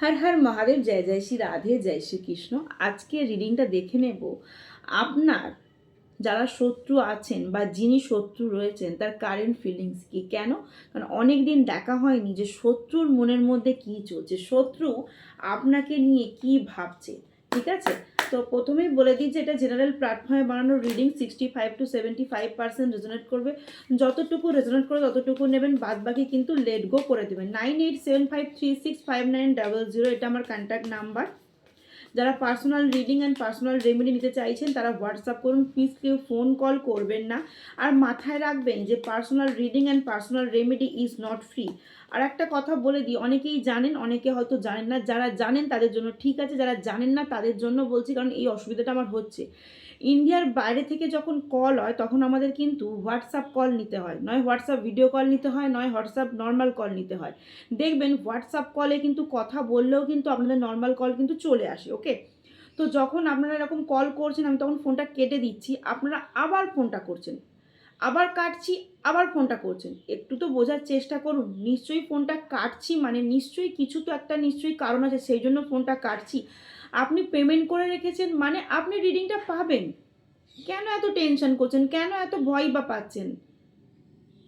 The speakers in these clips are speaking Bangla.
হর হর মহাদেব, জয় জয় শ্রী রাধে, জয় শ্রীকৃষ্ণ আজকে রিডিংটা দেখে নেব। আপনার যারা শত্রু আছেন বা যিনি শত্রু রয়েছেন, তার কারেন্ট ফিলিংস কি? কেন? কারণ অনেক দিন দেখা হয়নি যে শত্রুর মনের মধ্যে কী চলছে। শত্রু আপনাকে নিয়ে কি ভাবছে? ঠিক আছে? তো প্রথমেই বলে দিই যে এটা জেনারেল প্ল্যাটফর্মে বানানো reading sixty five to seventy five percent resonate করবে। যতটুকু রেজোনেট করে ততটুকু নেবেন বাদ বাকি কিন্তু লেট গো করে দেবেন। Nine eight seven five three six five nine double zero এটা আমার কন্ট্যাক্ট নাম্বার যারা personal reading and personal remedy নিতে চাইছেন, তারা হোয়াটসঅ্যাপ করুন প্লিজ কেউ ফোন কল করবেন না। আর মাথায় রাখবেন যে personal reading and personal remedy is not free আর একটা কথা বলে দিই, অনেকেই জানেন, অনেকে হয়তো জানেন না, যারা জানেন তাদের জন্য ঠিক আছে, যারা জানেন না তাদের জন্য বলছি, কারণ এই অসুবিধাটা আমার হচ্ছে। ইন্ডিয়ার বাইরে থেকে যখন কল হয়, তখন আমাদের কিন্তু হোয়াটসঅ্যাপ কল নিতে হয়। নয় হোয়াটসঅ্যাপ ভিডিও কল নিতে হয়, নয় হোয়াটসঅ্যাপ নর্মাল কল নিতে হয়। দেখবেন হোয়াটসঅ্যাপ কলে কিন্তু কথা বললেও কিন্তু আপনাদের নর্মাল কল কিন্তু চলে আসে ওকে তো যখন আপনারা এরকম কল করছেন, আমি তখন ফোনটা কেটে দিচ্ছি। আপনারা আবার ফোনটা করছেন। আবার কাটছি, আবার ফোনটা করছেন। একটু তো বোঝার চেষ্টা করুন। নিশ্চয়ই ফোনটা কাটছি মানে নিশ্চয়ই কিছু তো একটা নিশ্চয়ই কারণ আছে, সেই জন্য ফোনটা কাটছি। আপনি পেমেন্ট করে রেখেছেন মানে আপনি রিডিংটা পাবেন। কেন এত টেনশন করছেন? কেন এত ভয় বা পাচ্ছেন?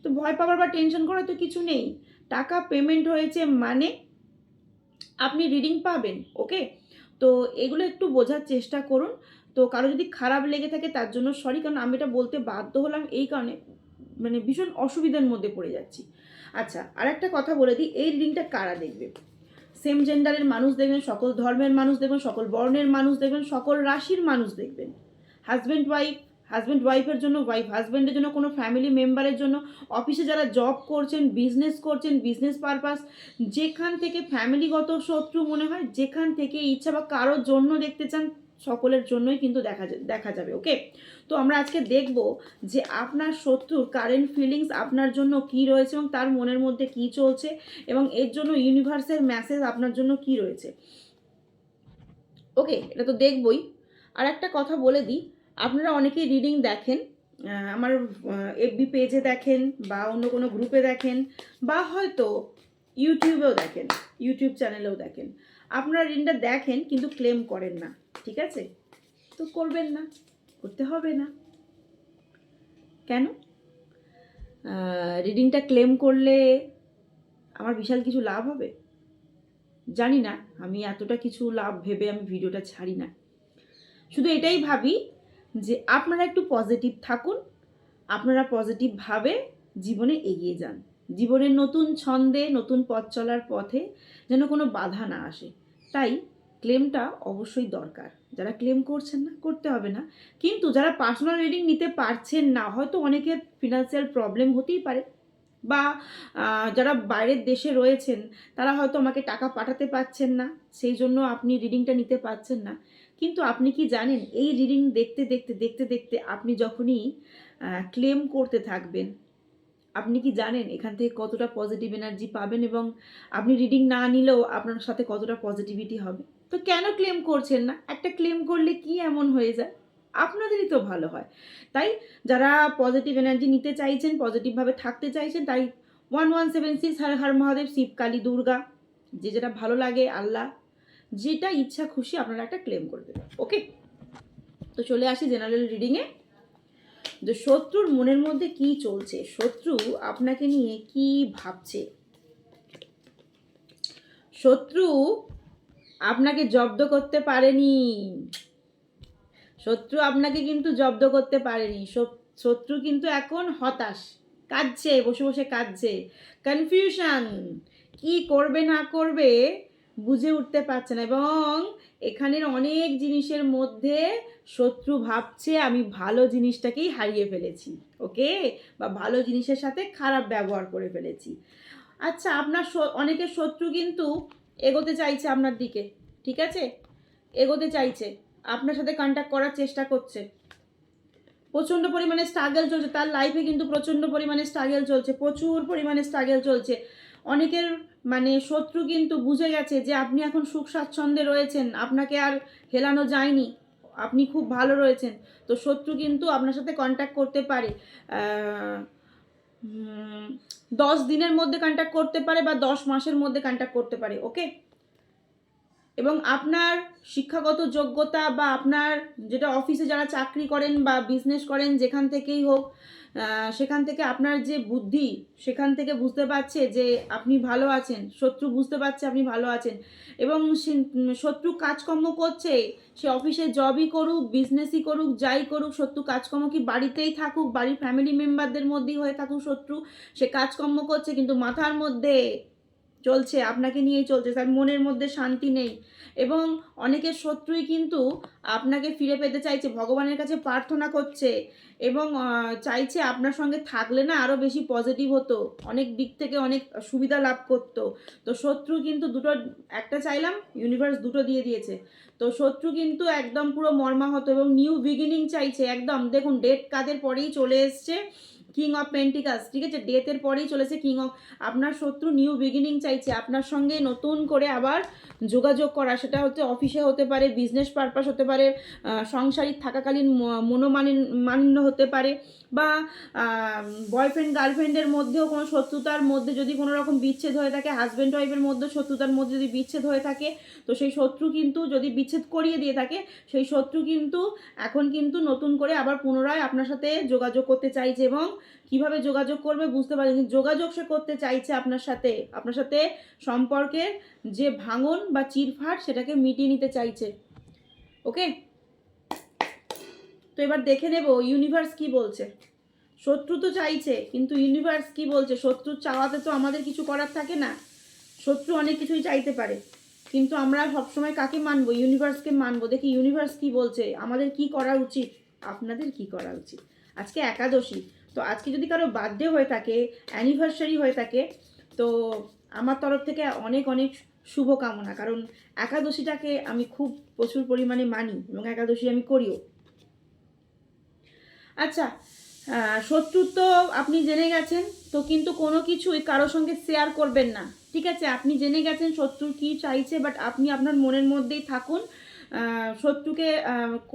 তো ভয় পাবার বা টেনশন করার তো কিছু নেই। টাকা পেমেন্ট হয়েছে মানে আপনি রিডিং পাবেন ওকে তো এগুলো একটু বোঝার চেষ্টা করুন। তো কারও যদি খারাপ লেগে থাকে তার জন্য সরি কারণ আমি এটা বলতে বাধ্য হলাম এই কারণে মানে ভীষণ অসুবিধার মধ্যে পড়ে যাচ্ছি। আচ্ছা আর একটা কথা বলে দিই, এই রিডিংটা কারা দেখবে? সেম জেন্ডারের মানুষ দেখবেন, সকল ধর্মের মানুষ দেখবেন, সকল বর্ণের মানুষ দেখবেন, সকল রাশির মানুষ দেখবেন। হাজব্যান্ড ওয়াইফ হাজব্যান্ড ওয়াইফের জন্য ওয়াইফ হাজব্যান্ডের জন্য, কোনো ফ্যামিলি মেম্বারের জন্য অফিসে যারা জব করছেন বিজনেস করছেন বিজনেস পারপাস যেখান থেকে ফ্যামিলিগত শত্রু মনে হয়, যেখান থেকে ইচ্ছা বা কারোর জন্য দেখতে চান সকলের জন্যই কিন্তু দেখা দেখা যাবে ওকে তো আমরা আজকে দেখব যে আপনার শত্রুর কারেন্ট ফিলিংস আপনার জন্য কি রয়েছে এবং তার মনের মধ্যে কি চলছে এবং এর জন্য ইউনিভার্সের মেসেজ আপনার জন্য কি রয়েছে। ওকে এটা তো দেখবই। আর একটা কথা বলে দিই, আপনারা অনেকেই রিডিং দেখেন আমার এফবি পেজে দেখেন বা অন্য কোনো গ্রুপে দেখেন বা হয়তো ইউটিউবেও দেখেন, ইউটিউব চ্যানেলেও দেখেন। আপনারা ঋণটা দেখেন, কিন্তু ক্লেম করেন না, ঠিক আছে? তো করবেন না, করতে হবে না। কেন? রিডিংটা ক্লেম করলে আমার বিশাল কিছু লাভ হবে? জানি না, আমি এতটা কিছু লাভ ভেবে আমি ভিডিওটা ছাড়ি না। শুধু এটাই ভাবি যে আপনারা একটু পজিটিভ থাকুন, আপনারা পজিটিভভাবে জীবনে এগিয়ে যান। জীবনের নতুন ছন্দে, নতুন পথ চলার পথে যেন কোনো বাধা না আসে। তাই ক্লেমটা অবশ্যই দরকার। যারা ক্লেম করছেন না, করতে হবে না। কিন্তু যারা পার্সোনাল রিডিং নিতে পারছেন না, হয়তো অনেকের ফিনান্সিয়াল প্রবলেম হতেই পারে। বা যারা বাইরের দেশে রয়েছেন, তারা হয়তো আমাকে টাকা পাঠাতে পারছেন না, সেই জন্য আপনি রিডিংটা নিতে পারছেন না। কিন্তু আপনি কি জানেন, এই রিডিং দেখতে দেখতে দেখতে দেখতে আপনি যখনই ক্লেম করতে থাকবেন আপনি কি জানেন এখান থেকে কতটা পজিটিভ এনার্জি পাবেন এবং আপনি রিডিং না নিলেও আপনার সাথে কতটা পজিটিভিটি হবে? তো কেন ক্লেম করছেন না? একটা ক্লেম করলে কি এমন হয়ে যায়? আপনাদেরই তো ভালো হয়। তাই যারা পজিটিভ এনার্জি নিতে চাইছেন পজিটিভভাবে থাকতে চাইছেন, তাই one one seven six Har Har Mahadev, Shiv, Kali, Durga, যে যেটা ভালো লাগে, আল্লাহ, যেটা ইচ্ছা খুশি আপনারা একটা ক্লেম করে দেবেন ওকে তো চলে আসি জেনারেল রিডিংয়ে যে শত্রুর মনের মধ্যে কি চলছে? শত্রু আপনাকে নিয়ে কি ভাবছে? শত্রু আপনাকে জব্দ করতে পারেনি। শত্রু আপনাকে কিন্তু জব্দ করতে পারেনি। শত্রু কিন্তু এখন হতাশ, কাঁদছে, বসে বসে কাঁদছে। কনফিউশন, কি করবে না করবে বুঝে উঠতে পারছে না এবং এখানের অনেক জিনিসের মধ্যে শত্রু ভাবছে, আমি ভালো জিনিসটাকেই হারিয়ে ফেলেছি, ওকে? বা ভালো জিনিসের সাথে খারাপ ব্যবহার করে ফেলেছি। আচ্ছা আপনার অনেকের শত্রু কিন্তু এগোতে চাইছে আপনার দিকে, ঠিক আছে? এগোতে চাইছে, আপনার সাথে কন্ট্যাক্ট করার চেষ্টা করছে। প্রচণ্ড পরিমাণে স্ট্রাগল চলছে, তার লাইফে কিন্তু প্রচণ্ড পরিমাণে স্ট্রাগল চলছে, প্রচুর পরিমাণে স্ট্রাগল চলছে। অনেকের মানে শত্রু কিন্তু বুঝে গেছে যে আপনি এখন সুখ স্বাচ্ছন্দ্যে রয়েছেন, আপনাকে আর হেলানো যায়নি, আপনি খুব ভালো রয়েছেন। তো শত্রু কিন্তু আপনার সাথে কন্ট্যাক্ট করতে পারে। দশ দিনের মধ্যে কন্ট্যাক্ট করতে পারে বা দশ মাসের মধ্যে কন্ট্যাক্ট করতে পারে ওকে এবং আপনার শিক্ষাগত যোগ্যতা বা আপনার যেটা অফিসে যারা চাকরি করেন বা বিজনেস করেন, যেখান থেকেই হোক সেখান থেকে আপনার যে বুদ্ধি, সেখান থেকে বুঝতে পারছে যে আপনি ভালো আছেন, শত্রু বুঝতে পারছে আপনি ভালো আছেন এবং শত্রু কাজকর্ম করছে, সে অফিসে জবই করুক বিজনেসই করুক, যাই করুক, শত্রু কাজকর্ম কি বাড়িতেই থাকুক, বাড়ির ফ্যামিলি মেম্বারদের মধ্যেই হয়ে থাকুক শত্রু, সে কাজকর্ম করছে কিন্তু মাথার মধ্যে চলছে, আপনাকে নিয়েই চলছে তার মনের মধ্যে শান্তি নেই। এবং অনেকের শত্রুই কিন্তু আপনাকে ফিরে পেতে চাইছে, ভগবানের কাছে প্রার্থনা করছে এবং চাইছে আপনার সঙ্গে থাকলে না আরও বেশি পজিটিভ হতো, অনেক দিক থেকে অনেক সুবিধা লাভ করতো। তো শত্রু কিন্তু দুটো, একটা চাইলাম ইউনিভার্স দুটো দিয়ে দিয়েছে। তো শত্রু কিন্তু একদম পুরো মর্মাহত এবং নিউ বিগিনিং চাইছে, একদম। দেখুন ডেট কাদের পরেই চলে এসছে কিং অফ পেন্টিকাস ঠিক আছে? ডেথের পরেই চলেছে কিং অফ আপনার শত্রু নিউ বিগিনিং চাইছে। আপনার সঙ্গে নতুন করে আবার যোগাযোগ করা। সেটা হচ্ছে অফিসে হতে পারে বিজনেস পারপাস হতে পারে সংসারিক থাকাকালীন মনোমালিন মালিন্য হতে পারে বা বয়ফ্রেন্ড গার্লফ্রেন্ডের মধ্যেও কোনো শত্রুতার মধ্যে যদি কোনো রকম বিচ্ছেদ হয়ে থাকে হাজব্যান্ড ওয়াইফের মধ্যে শত্রুতার মধ্যে যদি বিচ্ছেদ হয়ে থাকে, তো সেই শত্রু কিন্তু যদি বিচ্ছেদ করিয়ে দিয়ে থাকে, সেই শত্রু কিন্তু এখন কিন্তু নতুন করে আবার পুনরায় আপনার সাথে যোগাযোগ করতে চাইছে এবং কীভাবে যোগাযোগ করবে বুঝতে পারছেন যোগাযোগ সে করতে চাইছে আপনার সাথে। আপনার সাথে সম্পর্কের যে ভাঙন বা চিরফাট সেটাকে মিটিয়ে নিতে চাইছে। ওকে? তো এবার দেখে নেব ইউনিভার্স কি বলছে। শত্রু তো চাইছে, কিন্তু ইউনিভার্স কি বলছে? শত্রুর চাওয়াতে তো আমাদের কিছু করার থাকে না। শত্রু অনেক কিছুই চাইতে পারে। কিন্তু আমরা সবসময় কাকে মানবো? ইউনিভার্সকে মানবো? দেখি ইউনিভার্স কি বলছে? আমাদের কি করা উচিত? আপনাদের কি করা উচিত? আজকে একাদশী। তো আজকে যদি কারও বার্থডে হয়ে থাকে অ্যানিভার্সারি হয়ে থাকে, তো আমার তরফ থেকে অনেক অনেক শুভকামনা। কারণ একাদশীটাকে আমি খুব প্রচুর পরিমাণে মানি এবং একাদশী আমি করিও। আচ্ছা শত্রু তো আপনি জেনে গেছেন, তো কিন্তু কোনো কিছুই কারোর সঙ্গে শেয়ার করবেন না। ঠিক আছে, আপনি জেনে গেছেন শত্রুর কি চাইছে বাট আপনি আপনার মনের মধ্যেই থাকুন। শত্রুকে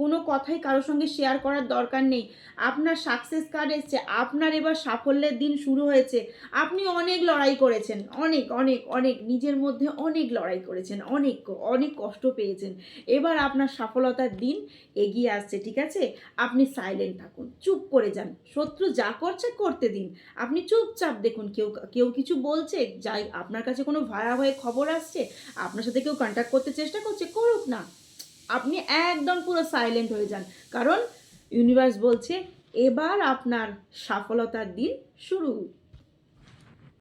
কোনো কথাই কারোর সঙ্গে শেয়ার করার দরকার নেই। আপনার সাকসেস কার্ড এসছে, আপনার এবার সাফল্যের দিন শুরু হয়েছে। আপনি অনেক লড়াই করেছেন, অনেক অনেক অনেক, নিজের মধ্যে অনেক লড়াই করেছেন, অনেক অনেক কষ্ট পেয়েছেন। এবার আপনার সফলতার দিন এগিয়ে আসছে, ঠিক আছে? আপনি সাইলেন্ট থাকুন, চুপ করে যান। শত্রু যা করছে, করতে দিন। আপনি চুপচাপ দেখুন, কেউ কেউ কিছু বলছে, যাই, আপনার কাছে কোনো ভয়া হয়ে খবর আসছে, আপনার সাথে কেউ কন্ট্যাক্ট করতে চেষ্টা করছে, করুক না। আপনি একদম পুরো সাইলেন্ট হয়ে যান। কারণ ইউনিভার্স বলছে এবার আপনার সফলতার দিন শুরু।